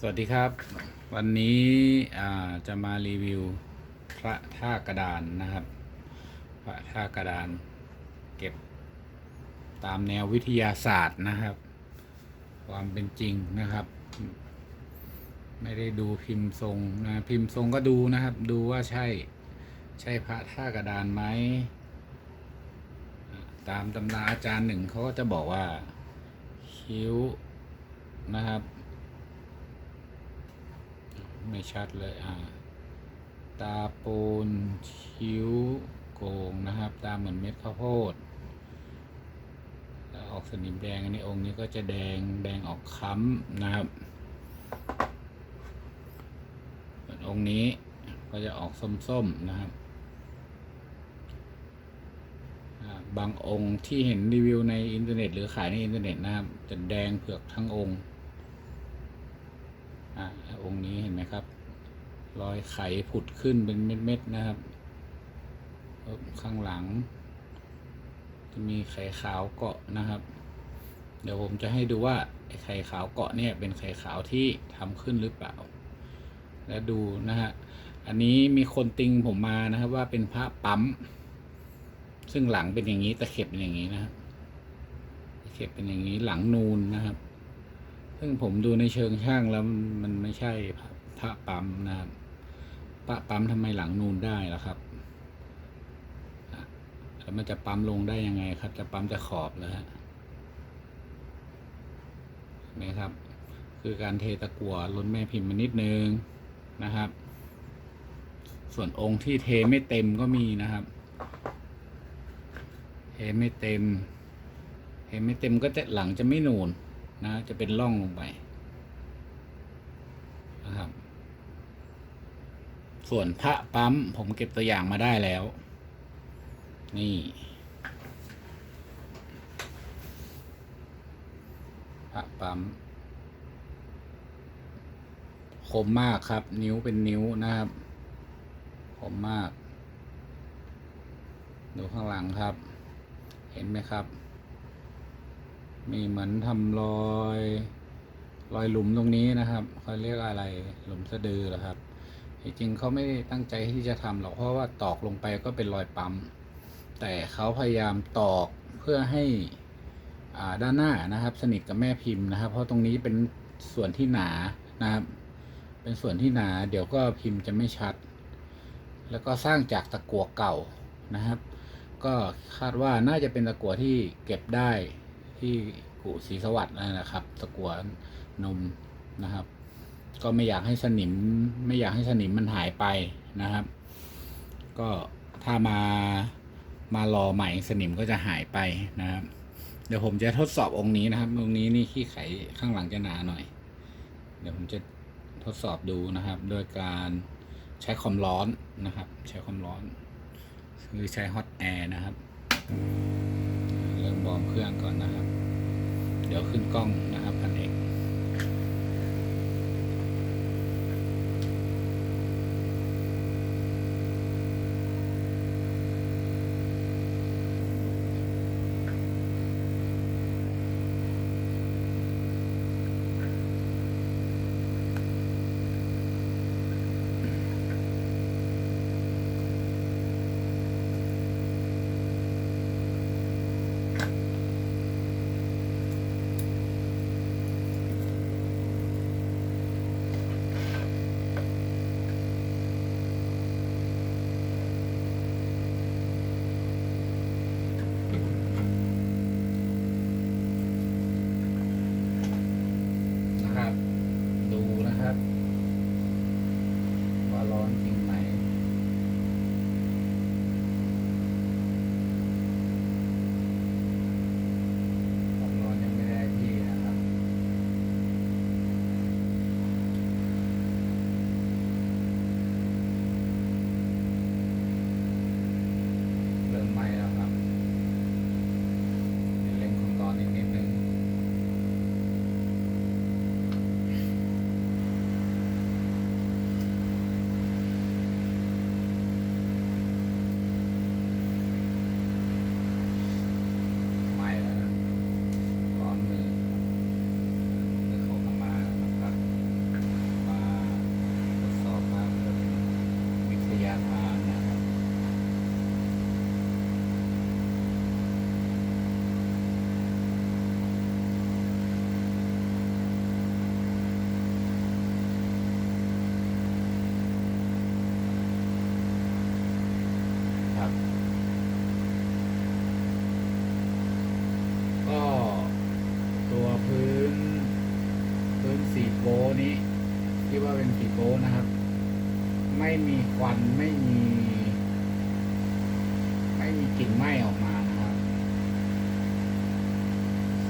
สวัสดีครับ วันนี้จะมารีวิวพระท่ากระดานนะครับ พระท่ากระดานเก็บตามแนววิทยาศาสตร์นะครับ ความเป็นจริงนะครับ ไม่ได้ดูพิมพ์ทรงนะพิมพ์ทรงก็ดูนะครับ ดูว่าใช่ใช่พระท่ากระดานไหมตามตำราอาจารย์หนึ่งเขาก็จะบอกว่าคิ้วนะครับ ไม่ชัดเลยอ่าตาปูนคิ้วโกงนะครับ ตาเหมือนเม็ดข้าวโพดแล้วออกสนิมแดงอันนี้องค์นี้ก็จะแดงแดงออกค้ำนะครับส่วนองค์นี้ก็จะออกส้มๆนะครับบางองค์ที่เห็นรีวิวในอินเทอร์เน็ต หรือขายในอินเทอร์เน็ตนะครับ จะแดงเผือกทั้งองค์ องค์นี้เห็นไหมครับ รอยไขผุดขึ้นเป็นเม็ดๆนะครับข้างหลัง จะมีไข่ขาวเกาะนะครับ เดี๋ยวผมจะให้ดูว่าไข่ขาวเกาะเนี่ยเป็นไข่ขาวที่ทำขึ้นหรือเปล่า และดูนะฮะอันนี้มีคนติงผมมานะครับว่าเป็นพระปั๊ม ซึ่งหลังเป็นอย่างนี้ตะเข็บเป็นอย่างนี้นะครับตะเข็บเป็นอย่างนี้หลังนูนนะครับ ซึ่งผมดูในเชิงช่างแล้วมันไม่ใช่พระปั๊มนะครับพระปั๊มทำไมหลังนูนได้ล่ะครับแล้วมันจะปั๊มลงได้ยังไงครับ จะปั๊มจะขอบเลยฮะนไหมครับ คือการเทตะกั่วล้นแม่พิมพ์มานิดนึงนะครับ ส่วนองค์ที่เทไม่เต็มก็มีนะครับ เทไม่เต็ม เทไม่เต็มก็จะหลังจะไม่นูน นะ จะเป็นร่องลงไปนะครับ ส่วนพระปั๊มผมเก็บตัวอย่างมาได้แล้ว นี่ พระปั๊มคมมากครับ นิ้วเป็นนิ้วนะครับคมมาก ดูข้างหลังครับ เห็นไหมครับ มีเหมือนทำรอยรอยหลุมตรงนี้นะครับเขาเรียกอะไรหลุมสะดือเหรอครับจริงๆเขาไม่ได้ตั้งใจที่จะทำหรอกเพราะว่าตอกลงไปก็เป็นรอยปั๊ม แต่เขาพยายามตอกเพื่อให้ด้านหน้านะครับ สนิทกับแม่พิมพ์นะครับ เพราะตรงนี้เป็นส่วนที่หนานะครับ เป็นส่วนที่หนา เดี๋ยวก็พิมพ์จะไม่ชัด แล้วก็สร้างจากตะกั่วเก่านะครับ ก็คาดว่าน่าจะเป็นตะกั่วที่เก็บได้ ที่กุศรีสวัสดิ์นะครับ ตะกัวนมนะครับ ก็ไม่อยากให้สนิม ไม่อยากให้สนิมมันหายไปนะครับ ก็ถ้ามามารอใหม่สนิมก็จะหายไปนะครับ เดี๋ยวผมจะทดสอบองค์นี้นะครับ องค์นี้นี่ขี้ไขข้างหลังจะหนาหน่อย เดี๋ยวผมจะทดสอบดูนะครับ โดยการใช้ความร้อนนะครับ ใช้ความร้อน คือใช้ฮอตแอร์นะครับ วอร์มเครื่องก่อนนะครับ เดี๋ยวขึ้นกล้องนะครับพันเอก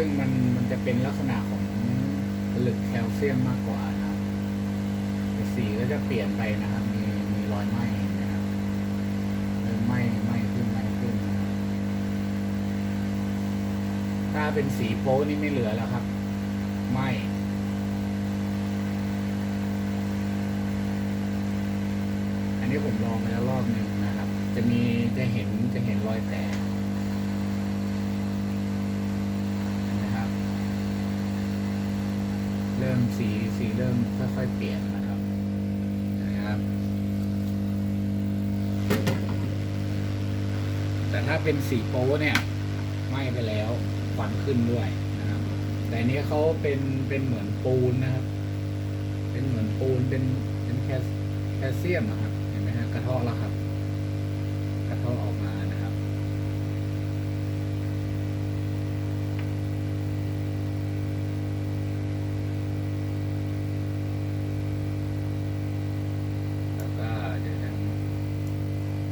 ซึ่งมันมันจะเป็นลักษณะของผลึกแคลเซียมมากกว่านะครับสีก็จะเปลี่ยนไปนะครับ มีมีรอยไหม้นะครับเริ่มไหม้ไหม้ขึ้นไหม้ขึ้นนะครับถ้าเป็นสีโป๊นี่ไม่เหลือแล้วครับไหม้อันนี้ผมลองไปแล้วรอบหนึ่งนะครับ จะมีจะเห็นจะเห็นรอยแตก เห็นไหมครับ เริ่ มสีสีเริ่มค่อยๆเปลี่ยนนะครับนะครับแต่ถ้าเป็นสีโป๊เนี่ยไหม้ไปแล้วควันขึ้นด้วยนะครับ แต่อันนี้เขาเป็นเป็นเหมือนปูนนะครับ เป็นเหมือนปูนเป็นเป็นแคลแคลเซียมนะครับเห็นไหมฮะกระเทาะแล้วครับ กระเทาะออกมานะครับ แล้วก็เดี๋ยวจะ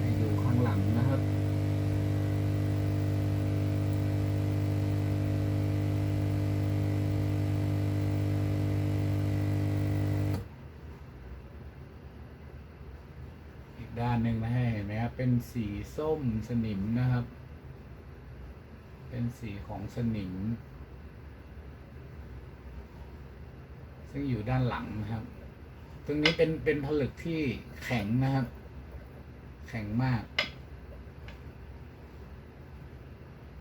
ให้ดูข้างหลังนะครับ อีกด้านหนึ่งนะฮะเห็นไหมครับเป็นสีส้มสนิมนะครับ เป็นสีของสนิม ซึ่งอยู่ด้านหลังนะครับ ตรงนี้เป็นเป็นผลึกที่แข็งนะครับ แข็งมาก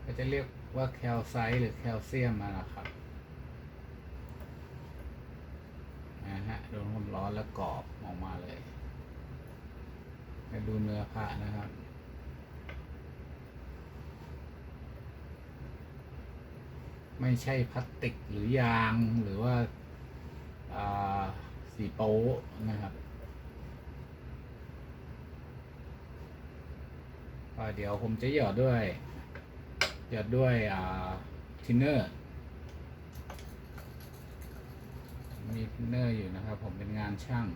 ก็จะเรียกว่าแคลไซต์หรือแคลเซียมมาละครับนะฮะโดนความร้อนแล้วกรอบออกมาเลย ไปดูเนื้อผ้านะครับไม่ใช่พลาสติกหรือยางหรือว่าาสีโป๊นะครับเดี๋ยวผมจะหยอดด้วย หยอดด้วยทินเนอร์ มีทินเนอร์อยู่นะครับ ผมเป็นงานช่าง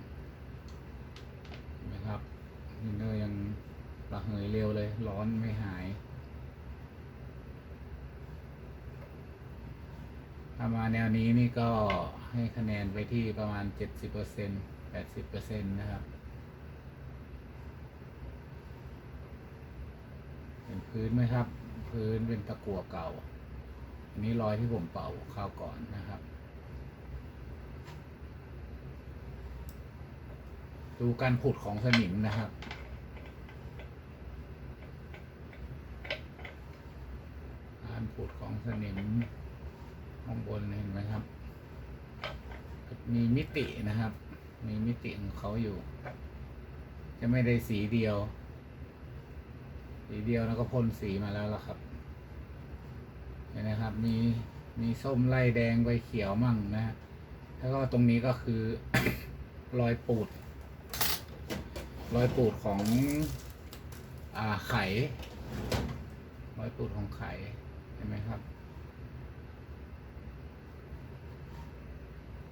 นไหมครับ ทินเนอร์ยังระเหยเร็วเลย ร้อนไม่หาย ถ้ามาแนวนี้นี่ก็ให้คะแนนไปที่ประมาณเจ็ดสิบเปอร์เซ็นแปดสิบเปอร์เซ็นนะครับ เห็นพื้นไหมครับ พื้นเป็นตะกั่วเก่า อันนี้รอยที่ผมเป่าข้าวก่อนนะครับ ดูการผุดของสนิมนะครับ การผุดของสนิมข้างบนเห็นไหมครับ มีมิตินะครับ มีมิติของเขาอยู่ จะไม่ได้สีเดียว สีเดียวแล้วก็พ่นสีมาแล้วล่ะครับ เห็นไหมครับ มีมีส้มไล่แดงใบเขียวมั่งนะ แล้วก็ตรงนี้ก็คือรอยปูด รอยปูดของอ่าไข่รอยปูดของไข่เห็นไหมครับ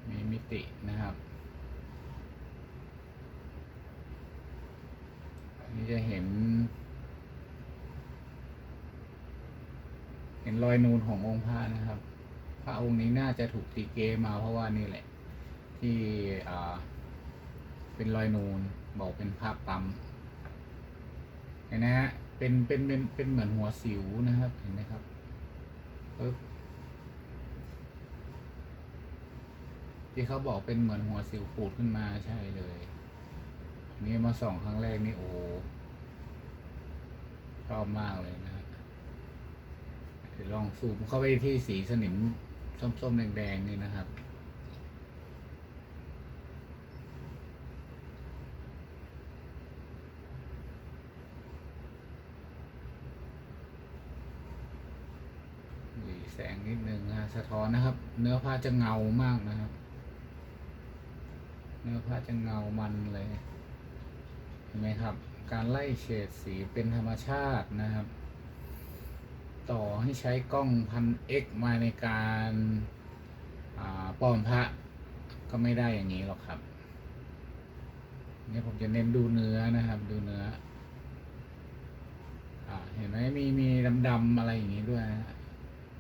มีมิตินะครับอันนี้จะเห็น เห็นรอยนูนขององค์พระนะครับ พระองค์นี้น่าจะถูกตีเกมาเพราะว่านี่แหละ ที่เป็นรอยนูน บอกเป็นภาพปั๊มเห็นนะฮะเป็นเป็นเป็นเป็นเหมือนหัวสิวนะครับเห็นไหมครับปึ๊บที่เขาบอกเป็นเหมือนหัวสิวปูดขึ้นมาใช่เลย นี่มาส่องครั้งแรกนี่โอ้ชอบมากเลยนะฮะเดี๋ยวลองซูมเข้าไปที่สีสนิมส้มๆแดงๆนี่นะครับ หลี แสงนิดนึงนะสะท้อนนะครับ เนื้อผ้าจะเงามากนะครับ เนื้อผ้าจะเงามันเลยเห็นไหมครับ การไล่เฉดสีเป็นธรรมชาตินะครับ ต่อให้ใช้กล้องพันเอ็กมาในการาปลอมพระก็ไม่ได้อย่างนี้หรอกครับเนี่ยผมจะเน้นดูเนื้อนะครับ ดูเนื้ออเห็นไหมมีมีดำๆอะไรอย่างนี้ด้วยนะ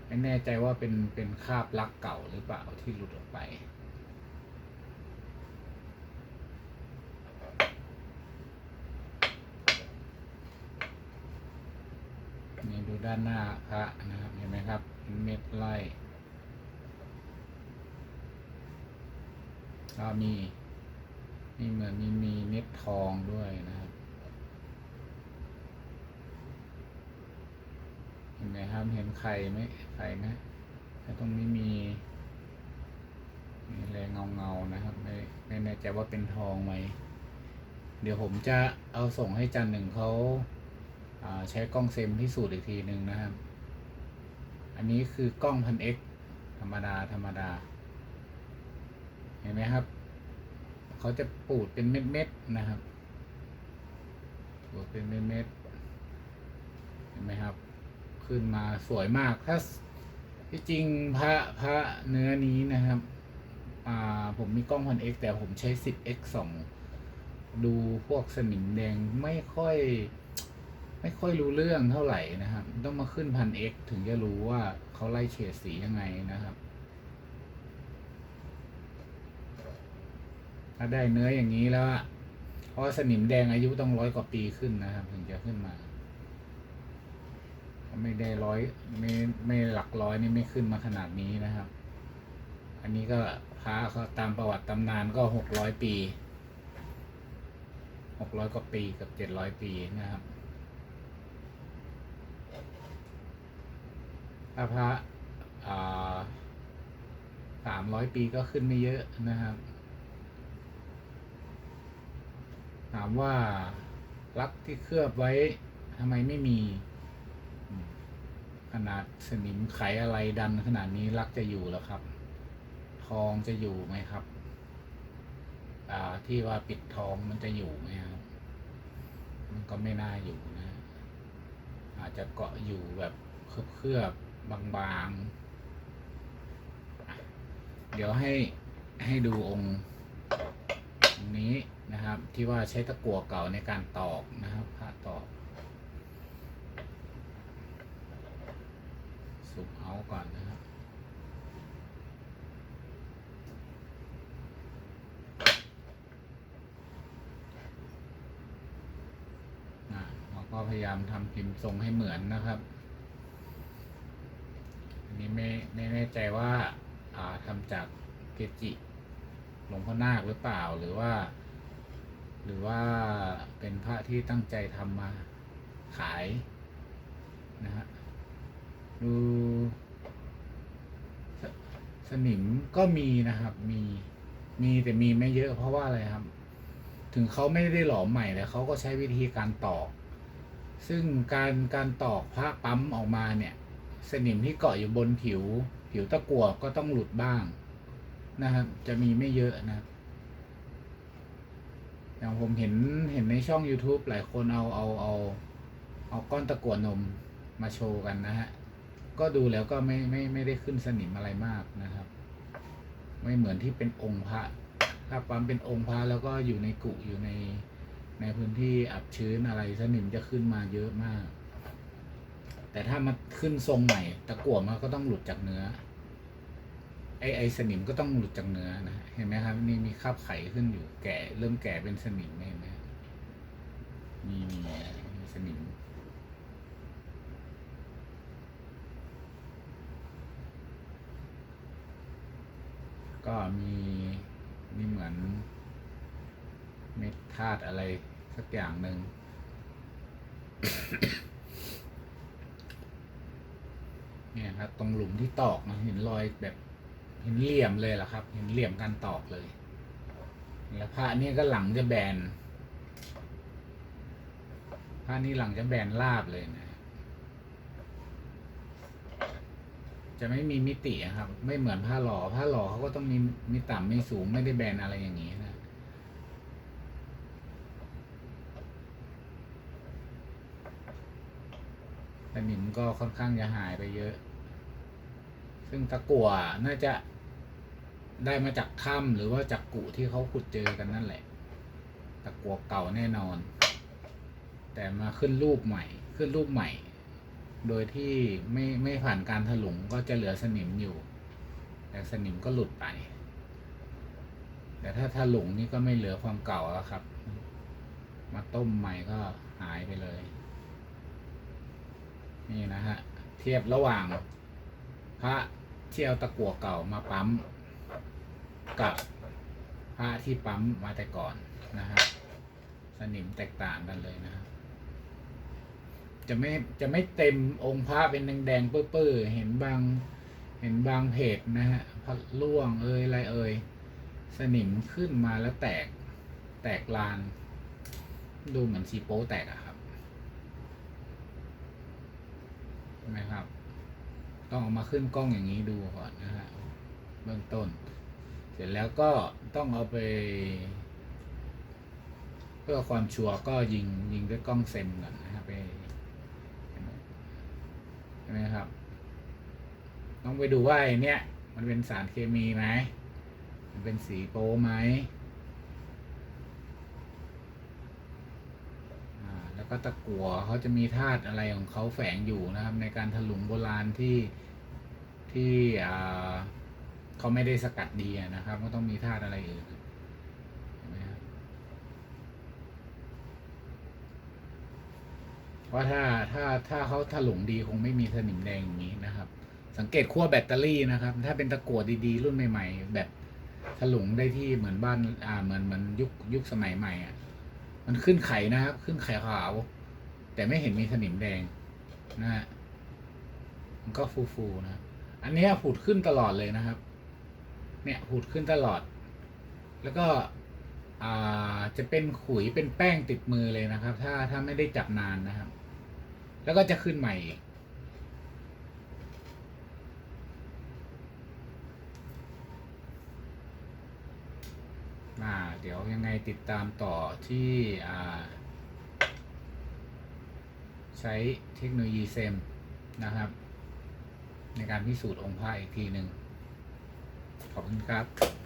ไม่แน่ใจว่าเป็นเป็นคาบลักเก่าหรือเปล่าที่หลุดออกไปนี่ดูด้านหน้าพระนะครับเห็นไหมครับเม็ดไล่ก็มีมีเหมือนมีมีเม็ดทองด้วยนะครับ เห็นไหมครับ เห็นไข่ไหมไข่ไหมแต่ตรงนี้มีมีแรงเงาเงาๆนะครับไม่แน่ใจว่าเป็นทองไหม เดี๋ยวผมจะเอาส่งให้จันหนึ่งเขาาใช้กล้องเซมพิสูจน์อีกทีหนึ่งนะครับ อันนี้คือกล้องพันเอ็กธรรมดาธรรมดา เห็นไหมครับ เขาจะปูดเป็นเม็ดๆนะครับปูดเป็นเม็ดๆเห็นไหมครับ ขึ้นมาสวยมาก ถ้าที่จริงพระพระเนื้อนี้นะครับอ่าผมมีกล้องพันเอ็กแต่ผมใช้ 10x ส่องดูพวกสนิมแดงไม่ค่อย ไม่ค่อยรู้เรื่องเท่าไหร่นะครับ ต้องมาขึ้นพันเอ็กถึงจะรู้ว่าเขาไล่เฉดสียังไงนะครับ ถ้าได้เนื้ออย่างนี้แล้วอะเพราะสนิมแดงอายุต้องร้อยกว่าปีขึ้นนะครับ ถึงจะขึ้นมา ไม่ได้ร้อยไม่ไม่หลักร้อยนี่ไม่ขึ้นมาขนาดนี้นะครับ อันนี้ก็พระเขาตามประวัติตำนานก็หกร้อยปีหกร้อยกว่าปีกับเจ็ดร้อยปีนะครับถ้าพระสามร้อยปีก็ขึ้นไม่เยอะนะครับ ถามว่าลักที่เคลือบไว้ทำไมไม่มี ขนาดสนิมไขอะไรดันขนาดนี้ลักจะอยู่แล้วครับ ทองจะอยู่ไหมครับ อ่าที่ว่าปิดทองมันจะอยู่ไหมครับ มันก็ไม่น่าอยู่นะ อาจจะเกาะอยู่แบบเคลือบๆบางๆ เดี๋ยวให้ให้ดูองค์องค์นี้นะครับ ที่ว่าใช้ตะกั่วเก่าในการตอกนะครับผ้าตอกสุ ก่อนนะครับเราก็พยายามทำพิมพ์ทรงให้เหมือนนะครับ อันนี้ไม่ไม่แน่ใจว่าาทำจากเกจิหลวงพ่อนาคหรือเปล่าหรือว่า หรือว่าเป็นพระที่ตั้งใจทำมาขายนะฮะดู สนิมก็มีนะครับ มีมีแต่มีไม่เยอะเพราะว่าอะไรครับ ถึงเขาไม่ได้หลอมใหม่แต่เขาก็ใช้วิธีการตอก ซึ่งการการตอกผ้าปั๊มออกมาเนี่ย สนิมที่เกาะอยู่บนผิว ผิวตะกั่วก็ต้องหลุดบ้างนะครับ จะมีไม่เยอะนะอย่างผมเห็นเห็นในช่อง YouTube หลายคนเอาเอาเอาเอาก้อนตะกั่วนมมาโชว์กันนะฮะ ก็ดูแล้วก็ไม่ไม่ไม่ได้ขึ้นสนิมอะไรมากนะครับ ไม่เหมือนที่เป็นองค์พระถ้าปั๊มเป็นองค์พระแล้วก็อยู่ในกุอยู่ในในพื้นที่อับชื้นอะไรสนิมจะขึ้นมาเยอะมาก แต่ถ้ามันขึ้นทรงใหม่ ตะกั่วมันก็ต้องหลุดจากเนื้อ ไอไอสนิมก็ต้องหลุดจากเนื้อนะเห็นไหมครับ นี่มีคราบไข่ขึ้นอยู่แก่ เริ่มแก่เป็นสนิมเห็นไหมมีมีมีสนิม ก็มีมีเหมือนเม็ดธาตุอะไรสักอย่างหนึ่งเนี่ยครับ ตรงหลุมที่ตอกนะเห็นรอยแบบเห็นเหลี่ยมเลยล่ะครับ เห็นเหลี่ยมการตอกเลย แล้วผ้านี่ก็หลังจะแบนผ้านี่หลังจะแบนราบเลยนะ จะไม่มีมิติอะครับ ไม่เหมือนผ้าหล่อผ้าหล่อเขาก็ต้องมีมีต่ำมีสูงไม่ได้แบนอะไรอย่างนี้นะสนิมก็ค่อนข้างจะหายไปเยอะ ซึ่งตะกั่วน่าจะได้มาจากถ้ำหรือว่าจากกุที่เขาขุดเจอกันนั่นแหละ ตะกัวเก่าแน่นอน แต่มาขึ้นรูปใหม่ ขึ้นรูปใหม่ โดยที่ไม่ไม่ผ่านการถลุงก็จะเหลือสนิมอยู่ แต่สนิมก็หลุดไป แต่ถ้าถลุงนี่ก็ไม่เหลือความเก่าแล้วครับ มาต้มใหม่ก็หายไปเลย นี่นะฮะ เทียบระหว่าง พระที่เอาตะกั่วเก่ามาปั๊ม กับพระที่ปั๊มมาแต่ก่อนนะครับสนิมแตกต่างกันเลยนะครับ จะไม่จะไม่เต็มองค์พระเป็นแดงๆเปื้อๆเห็นบางเห็นบางเพจนะฮะพระล่วงเอยอะไรเอยสนิมขึ้นมาแล้วแตกแตกลาน ดูเหมือนซีโป้แตกอะครับใช่ไหมครับ ต้องเอามาขึ้นกล้องอย่างนี้ดูก่อนนะฮะเบื้องต้น เสร็จแล้วก็ต้องเอาไป เพื่อความชัวร์ก็ยิงยิงด้วยกล้องเซมก่อนนะครับไปใช่ไหมครับ ต้องไปดูว่าไอเนี้ยมันเป็นสารเคมีไหมมันเป็นสีโป้ไหมอ่าแล้วก็ตะกั่วเขาจะมีธาตุอะไรของเขาแฝงอยู่นะครับ ในการถลุงโบราณที่ที่อ่าเขาไม่ได้สกัดดีนะครับ ก็ต้องมีธาตุอะไรอื่นเห็นไหมครับ เพราะถ้าถ้าถ้าเขาถลุงดีคงไม่มีสนิมแดงอย่างนี้นะครับ สังเกตขั้วแบตเตอรี่นะครับ ถ้าเป็นตะกั่วดีๆ รุ่นใหม่ ๆ แบบถลุงได้ที่เหมือนบ้านอ่าเหมือนเหมือนยุคยุคสมัยใหม่อะมันขึ้นไข่นะครับ ขึ้นไข่ขาว แต่ไม่เห็นมีสนิมแดงนะฮะมันก็ฟูๆนะอันนี้ผุดขึ้นตลอดเลยนะครับ เนี่ยผุดขึ้นตลอด แล้วก็อ่าจะเป็นขุยเป็นแป้งติดมือเลยนะครับ ถ้าถ้าไม่ได้จับนานนะครับ แล้วก็จะขึ้นใหม่อ่าเดี๋ยวยังไงติดตามต่อที่ใช้เทคโนโลยีเซมนะครับ ในการพิสูจน์องค์พระอีกทีหนึ่งขอบคุณครับ